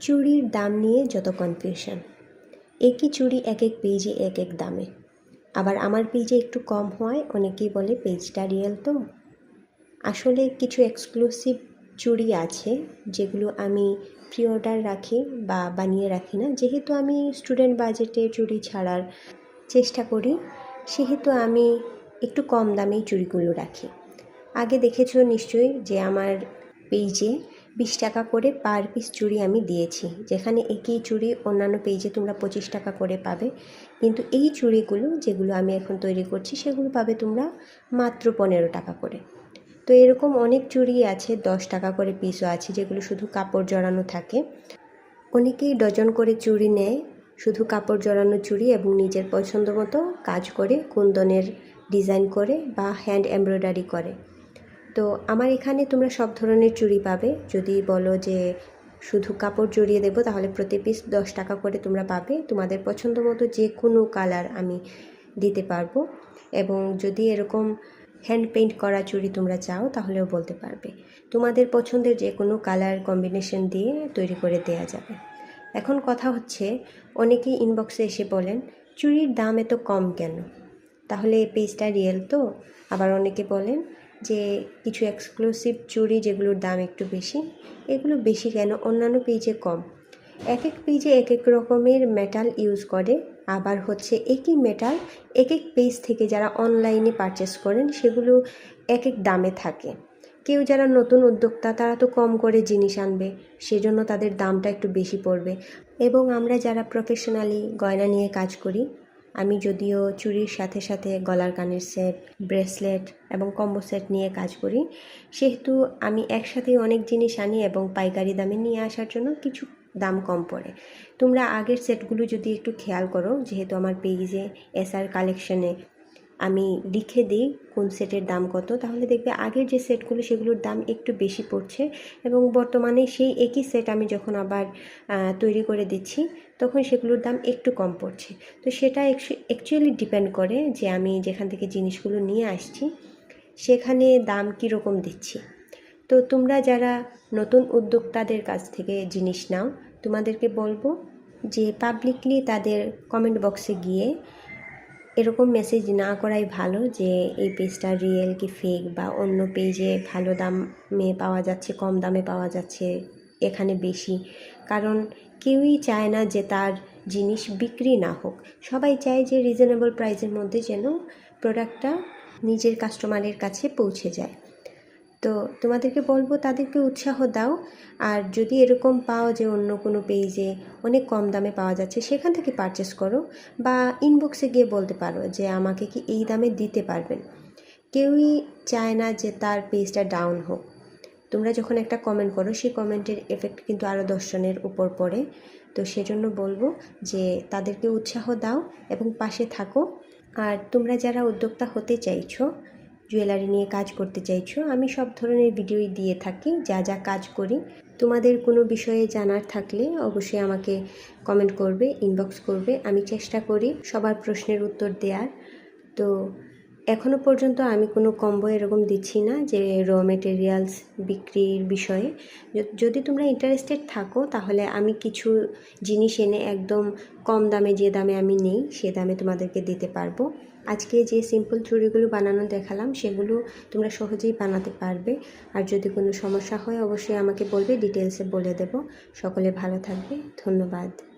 চুড়ির দাম নিয়ে যত কনফিউশন একই চুড়ি এক এক পেজে এক এক দামে। আবার আমার পেজে একটু কম হয়, অনেকেই বলে পেজটা রিয়েল তো। আসলে কিছু এক্সক্লুসিভ চুড়ি আছে, যেগুলো আমি প্রি অর্ডার রাখি বা বানিয়ে রাখি না। যেহেতু আমি স্টুডেন্ট বাজেটে চুড়ি ছাড়ার চেষ্টা করি, সেহেতু আমি একটু কম দামেই চুড়িগুলো রাখি। আগে দেখেছ নিশ্চয়ই যে আমার পেজে বিশ টাকা করে পার পিস চুড়ি আমি দিয়েছি। যেখানে একই চুড়ি অন্যান্য পেজে তোমরা পঁচিশ টাকা করে পাবে। কিন্তু এই চুড়িগুলো যেগুলো আমি এখন তৈরি করছি, সেগুলো পাবে তোমরা মাত্র পনেরো টাকা করে। তো এরকম অনেক চুড়ি আছে, দশ টাকা করে পিসও আছে, যেগুলো শুধু কাপড় জড়ানো থাকে। অনেকেই ডজন করে চুড়ি নেয়, শুধু কাপড় জড়ানো চুড়ি এবং নিজের পছন্দ মতো কাজ করে, কুন্দনের ডিজাইন করে বা হ্যান্ড এমব্রয়ডারি করে। তো আমার এখানে তোমরা সব ধরনের চুড়ি পাবে। যদি বলো যে শুধু কাপড় জড়িয়ে দেবো, তাহলে প্রতি পিস দশ টাকা করে তোমরা পাবে। তোমাদের পছন্দ মতো যে কোনো কালার আমি দিতে পারব। এবং যদি এরকম হ্যান্ড পেইন্ট করা চুড়ি তোমরা চাও, তাহলেও বলতে পারবে। তোমাদের পছন্দের যে কোনো কালার কম্বিনেশন দিয়ে তৈরি করে দেয়া যাবে। এখন কথা হচ্ছে, অনেকেই ইনবক্সে এসে বলেন, চুড়ির দাম এত কম কেন? তাহলে এই পেজটা রিয়েল তো? আবার অনেকে বলেন যে কিছু এক্সক্লুসিভ চুড়ি যেগুলোর দাম একটু বেশি, এগুলো বেশি কেন? অন্যান্য পেজে কম। এক এক পেজে এক এক রকমের মেটাল ইউজ করে। আবার হচ্ছে একই মেটাল এক এক পেজ থেকে যারা অনলাইনে পারচেস করেন, সেগুলো এক এক দামে থাকে। কেউ যারা নতুন উদ্যোক্তা, তারা তো কম করে জিনিস আনবে, সেজন্য তাদের দামটা একটু বেশি পড়বে। এবং আমরা যারা প্রফেশনালি গয়না নিয়ে কাজ করি আমি যদিও চুরির সাথে সাথে গলার কানের সেট, ব্রেসলেট এবং কম্বো সেট নিয়ে কাজ করি, সেহেতু আমি একসাথে অনেক জিনিস আনি এবং পাইকারি দামে নিয়ে আসার জন্য কিছু দাম কম পড়ে। তোমরা আগের সেটগুলো যদি একটু খেয়াল করো, যেহেতু আমার পেজে এসআর কালেকশনে আমি লিখে দিই কোন সেটের দাম কত, তাহলে দেখবে আগের যে সেটগুলো সেগুলোর দাম একটু বেশি পড়ছে এবং বর্তমানে সেই একই সেট আমি যখন আবার তৈরি করে দিচ্ছি, তখন সেগুলোর দাম একটু কম পড়ছে। তো সেটা অ্যাকচুয়ালি ডিপেন্ড করে যে আমি যেখান থেকে জিনিসগুলো নিয়ে আসছি, সেখানে দাম কীরকম দিচ্ছি। তো তোমরা যারা নতুন উদ্যোক্তাদের কাছ থেকে জিনিস নাও, তোমাদেরকে বলব যে পাবলিকলি তাদের কমেন্ট বক্সে গিয়ে এরকম মেসেজ না করাই ভালো যে এই পেজটা রিয়েল কি ফেক বা অন্য পেজে ভালো দামে পাওয়া যাচ্ছে, কম দামে পাওয়া যাচ্ছে এখানে বেশি। কারণ কেউই চায় না যে তার জিনিস বিক্রি না হোক। সবাই চায় যে রিজনেবল প্রাইসের মধ্যে যেন প্রোডাক্টটা নিজের কাস্টমারের কাছে পৌঁছে যায়। তো তোমাদেরকে বলব তাদেরকে উৎসাহ দাও। আর যদি এরকম পাও যে অন্য কোনো পেজে অনেক কম দামে পাওয়া যাচ্ছে, সেখান থেকে পারচেস করো বা ইনবক্সে গিয়ে বলতে পারো যে আমাকে কি এই দামে দিতে পারবেন। কেউই চায় না যে তার পেজটা ডাউন হোক। তোমরা যখন একটা কমেন্ট করো, সেই কমেন্টের এফেক্ট কিন্তু আরও দশজনের উপর পড়ে। তো সেজন্য বলব যে তাদেরকে উৎসাহ দাও এবং পাশে থাকো। আর তোমরা যারা উদ্যোক্তা হতে চাইছো জুয়েলারি নিয়ে কাজ করতে চাইছো, আমি সব ধরনের ভিডিওই দিয়ে থাকি, যা যা কাজ করি। তোমাদের কোনো বিষয়ে জানার থাকলে অবশ্যই আমাকে কমেন্ট করবে ইনবক্স করবে, আমি চেষ্টা করি সবার প্রশ্নের উত্তর দেওয়ার তো এখনও পর্যন্ত আমি কোনো কম্বো এরকম দিচ্ছি না যে র মেটেরিয়ালস বিক্রির বিষয়ে। যদি তোমরা ইন্টারেস্টেড থাকো, তাহলে আমি কিছু জিনিস এনে একদম কম দামে যে দামে আমি নেই, সে দামে তোমাদেরকে দিতে পারব। আজকে যে সিম্পল চুড়িগুলো বানানো দেখালাম, সেগুলো তোমরা সহজেই বানাতে পারবে। আর যদি কোনো সমস্যা হয়, অবশ্যই আমাকে বলবে ডিটেলসে বলে দেব। সকলে ভালো থাকবে, ধন্যবাদ।